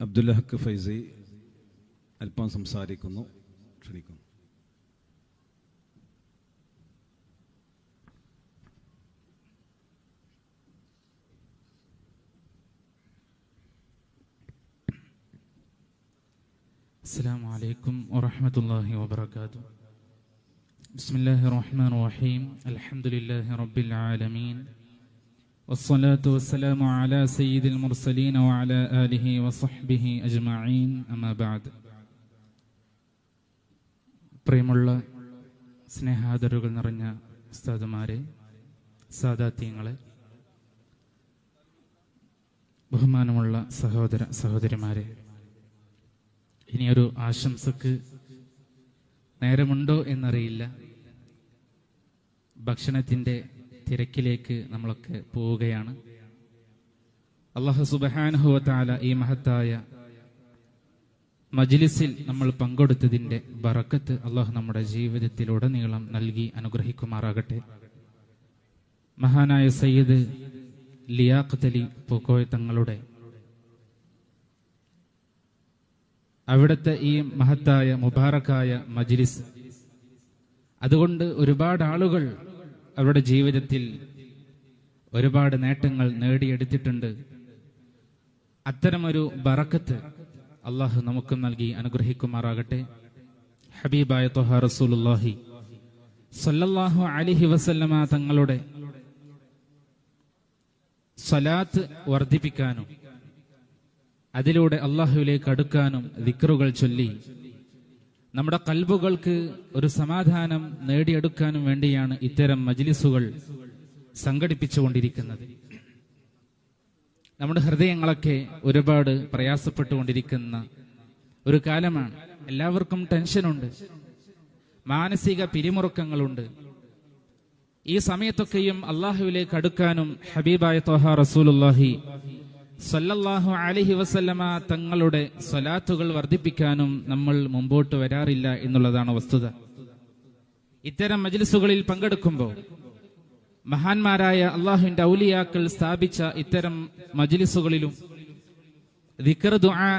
Abdullah ഹക്ക് ഫൈസി അല്പം സംസാരിക്കുന്നു ക്ഷണിക്കുന്നു السلام عليكم ورحمة الله وبركاته بسم الله الرحمن الرحيم الحمد لله رب العالمين والصلاة والسلام على سيد المرسلين وعلى آله وصحبه أجمعين أما بعد പ്രിയമുള്ള സ്നേഹാദരുകൾ നിറഞ്ഞ ഉസ്താദുമാരെ സാദാത്യങ്ങളെ ബഹുമാനമുള്ള സഹോദര സഹോദരിമാരെ ഇനിയൊരു ആശംസക്ക് നേരമുണ്ടോ എന്നറിയില്ല ഭക്ഷണത്തിൻ്റെ തിരക്കിലേക്ക് നമ്മളൊക്കെ പോവുകയാണ്. അള്ളാഹു സുബഹാനുഹുവത്താല ഈ മഹത്തായ മജ്ലിസിൽ നമ്മൾ പങ്കെടുത്തതിന്റെ ബറക്കത്ത് അള്ളാഹു നമ്മുടെ ജീവിതത്തിലുടനീളം നൽകി അനുഗ്രഹിക്കുമാറാകട്ടെ. മഹാനായ സയ്യിദ് ലിയാഖത്ത് അലി പൂക്കോയ തങ്ങളുടെ അവിടുത്തെ ഈ മഹത്തായ മുബാറക്കായ മജ്ലിസ്. അതുകൊണ്ട് ഒരുപാട് ആളുകൾ അവരുടെ ജീവിതത്തിൽ ഒരുപാട് നേട്ടങ്ങൾ നേടിയെടുത്തിട്ടുണ്ട്. അത്തരമൊരു ബറക്കത്ത് അള്ളാഹു നമുക്കും നൽകി അനുഗ്രഹിക്കുമാറാകട്ടെ. ഹബീബായ തൊഹ റസൂലുല്ലാഹി സല്ലല്ലാഹു അലിഹി വസല്ലമ തങ്ങളുടെ സലാത്ത് വർദ്ധിപ്പിക്കാനും അതിലൂടെ അള്ളാഹുവിലേക്ക് അടുക്കാനും ദിക്റുകൾ ചൊല്ലി നമ്മുടെ കൽബുകൾക്ക് ഒരു സമാധാനം നേടിയെടുക്കാനും വേണ്ടിയാണ് ഇത്തരം മജ്ലിസുകൾ സംഘടിപ്പിച്ചുകൊണ്ടിരിക്കുന്നത്. നമ്മുടെ ഹൃദയങ്ങളൊക്കെ ഒരുപാട് പ്രയാസപ്പെട്ടുകൊണ്ടിരിക്കുന്ന ഒരു കാലമാണ്. എല്ലാവർക്കും ടെൻഷനുണ്ട്. മാനസിക പിരിമുറുക്കങ്ങളുണ്ട്. ഈ സമയത്തൊക്കെയും അള്ളാഹുവിലേക്ക് അടുക്കാനും ഹബീബായ തോഹ റസൂലുല്ലാഹി സല്ലല്ലാഹു അലഹി വസല്ലമ തങ്ങളുടെ സ്വലാത്തുകൾ വർദ്ധിപ്പിക്കാനും നമ്മൾ മുമ്പോട്ട് വരാറില്ല എന്നുള്ളതാണ് വസ്തുത. ഇത്തരം മജ്ലിസുകളിൽ പങ്കെടുക്കുമ്പോൾ മഹാന്മാരായ അള്ളാഹുവിന്റെ ഔലിയാക്കൾ സ്ഥാപിച്ച ഇത്തരം മജ്ലിസുകളിലും ദിക്കർ ദുആ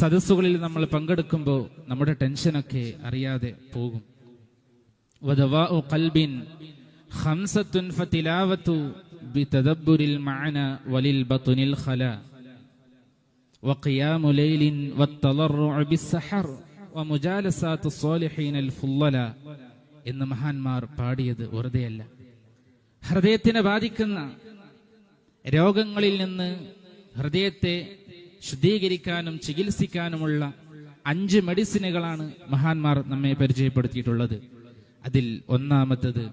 സദസ്സുകളിൽ നമ്മൾ പങ്കെടുക്കുമ്പോൾ നമ്മുടെ ടെൻഷനൊക്കെ അറിയാതെ പോകും. ഖംസത്തുൻ بتدبر المعنى وللبطن الخلا وقيام ليل والتضرع بالسحر ومجالسات الصالحين الفضلا എന്ന് മഹാന്മാർ പാടിയത് വെറുതെയല്ല ഹൃദയത്തിനെ ബാധിക്കുന്ന രോഗങ്ങളിൽ നിന്ന് ഹൃദയത്തെ ശുദ്ധീകരിക്കാനും ചികിത്സിക്കാനുമുള്ള അഞ്ച് മെഡിസിനുകളാണ് മഹാന്മാർ നമ്മെ പരിചയപ്പെടുത്തിയിട്ടുള്ളത് അതിൽ ഒന്നാമത്തത്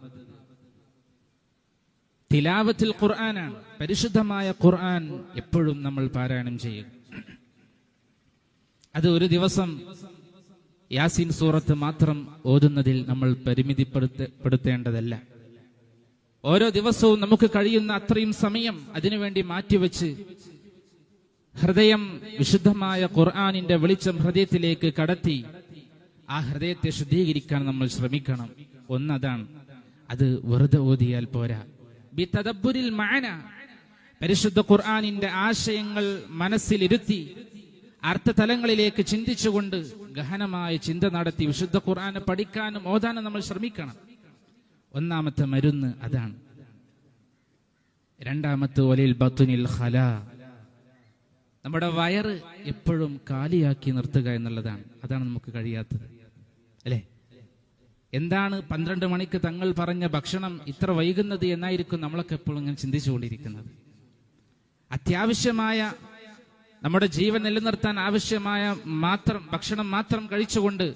തിലാവത്തിൽ ഖുർആനാണ്. പരിശുദ്ധമായ ഖുർആൻ എപ്പോഴും നമ്മൾ പാരായണം ചെയ്യും. അത് ഒരു ദിവസം യാസീൻ സൂറത്ത് മാത്രം ഓതുന്നതിൽ നമ്മൾ പരിമിതിപ്പെടുത്തേണ്ടതല്ല ഓരോ ദിവസവും നമുക്ക് കഴിയുന്ന അത്രയും സമയം അതിനുവേണ്ടി മാറ്റിവെച്ച് ഹൃദയം വിശുദ്ധമായ ഖുർആാനിന്റെ വെളിച്ചം ഹൃദയത്തിലേക്ക് കടത്തി ആ ഹൃദയത്തെ ശുദ്ധീകരിക്കാൻ നമ്മൾ ശ്രമിക്കണം. ഒന്നതാണ്. അത് വെറുതെ ഓതിയാൽ പോരാ. ബിതദബ്ബുരിൽ മാന പരിശുദ്ധ ഖുർആാനിന്റെ ആശയങ്ങൾ മനസ്സിലിരുത്തി അർത്ഥതലങ്ങളിലേക്ക് ചിന്തിച്ചുകൊണ്ട് ഗഹനമായ ചിന്ത നടത്തി വിശുദ്ധ ഖുർആാന് പഠിക്കാനും ഓതാനും നമ്മൾ ശ്രമിക്കണം. ഒന്നാമത്തെ മരുന്ന് അതാണ്. രണ്ടാമത്തെ ഒലിൽ ബത്തുനിൽ ഖല. നമ്മുടെ വയറ് എപ്പോഴും കാലിയാക്കി നിർത്തുക എന്നുള്ളതാണ്. അതാണ് നമുക്ക് കഴിയാത്തത്. അല്ലേ? എന്താണ് പന്ത്രണ്ട് മണിക്ക് തങ്ങൾ പറഞ്ഞ ഭക്ഷണം ഇത്ര വൈകുന്നത് എന്നായിരിക്കും നമ്മളൊക്കെ എപ്പോഴും ഇങ്ങനെ ചിന്തിച്ചുകൊണ്ടിരിക്കുന്നത്. അത്യാവശ്യമായ നമ്മുടെ ജീവൻ നിലനിർത്താൻ ആവശ്യമായ മാത്രം ഭക്ഷണം മാത്രം കഴിച്ചുകൊണ്ട്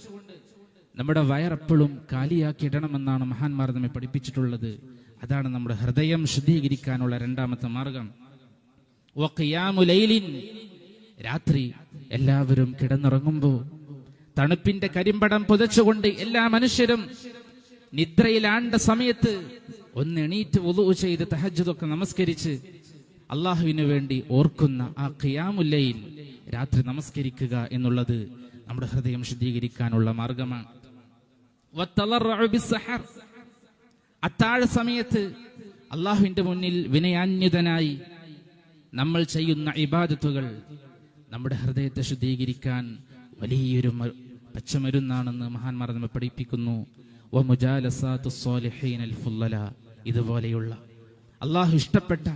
നമ്മുടെ വയറെപ്പോഴും കാലിയാക്കിയിടണമെന്നാണ് മഹാന്മാർ നമ്മെ പഠിപ്പിച്ചിട്ടുള്ളത്. അതാണ് നമ്മുടെ ഹൃദയം ശുദ്ധീകരിക്കാനുള്ള രണ്ടാമത്തെ മാർഗം. രാത്രി എല്ലാവരും കിടന്നുറങ്ങുമ്പോൾ തണുപ്പിന്റെ കരിമ്പടം പുതച്ചുകൊണ്ട് എല്ലാ മനുഷ്യരും നിദ്രയിലാണ്ട സമയത്ത് ഒന്ന് എണീറ്റ് ഒതു ചെയ്ത് തഹജ്ജുദൊക്കെ നമസ്കരിച്ച് അള്ളാഹുവിന് വേണ്ടി ഓർക്കുന്ന ആ ഖിയാമുല്ലയിൽ രാത്രി നമസ്കരിക്കുക എന്നുള്ളത് നമ്മുടെ ഹൃദയം ശുദ്ധീകരിക്കാനുള്ള മാർഗമാണ്. അത്താഴ സമയത്ത് അള്ളാഹുവിന്റെ മുന്നിൽ വിനയാന്യുതനായി നമ്മൾ ചെയ്യുന്ന ഇബാദത്തുകൾ നമ്മുടെ ഹൃദയത്തെ ശുദ്ധീകരിക്കാൻ വലിയൊരു പച്ചമരുന്നാണെന്ന് മഹാന്മാർ നമ്മെ പഠിപ്പിക്കുന്നു. ഇതുപോലെയുള്ള അള്ളാഹു ഇഷ്ടപ്പെട്ട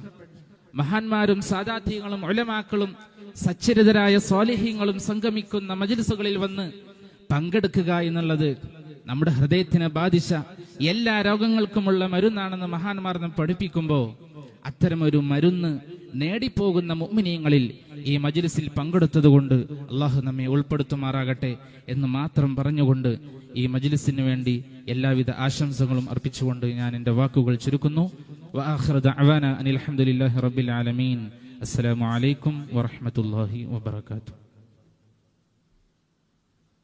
മഹാന്മാരും സാദാത്യങ്ങളും ഒലമാക്കളും സച്ചരിതരായ സ്വാലിഹ്യങ്ങളും സംഗമിക്കുന്ന മജിലിസുകളിൽ വന്ന് പങ്കെടുക്കുക എന്നുള്ളത് നമ്മുടെ ഹൃദയത്തിനെ ബാധിച്ച എല്ലാ രോഗങ്ങൾക്കുമുള്ള മരുന്നാണെന്ന് മഹാന്മാർ നാം പഠിപ്പിക്കുമ്പോൾ അത്തരമൊരു മരുന്ന് നേടിപ്പോകുന്ന മുഅ്മിനീങ്ങളിൽ ഈ മജ്ലിസിൽ പങ്കെടുത്തതുകൊണ്ട് അള്ളാഹു നമ്മെ ഉൾപ്പെടുത്തുമാറാകട്ടെ എന്ന് മാത്രം പറഞ്ഞുകൊണ്ട് ഈ മജ്ലിസിന് വേണ്ടി എല്ലാവിധ ആശംസകളും അർപ്പിച്ചുകൊണ്ട് ഞാൻ എന്റെ വാക്കുകൾ ചുരുക്കുന്നു. അനിൽ അലഹമുല്ലാ റബ്ബിൽ ആലമീൻ. അസ്സലാമു അലൈക്കും വറഹമത്തല്ലാഹി വബർക്കാത്തു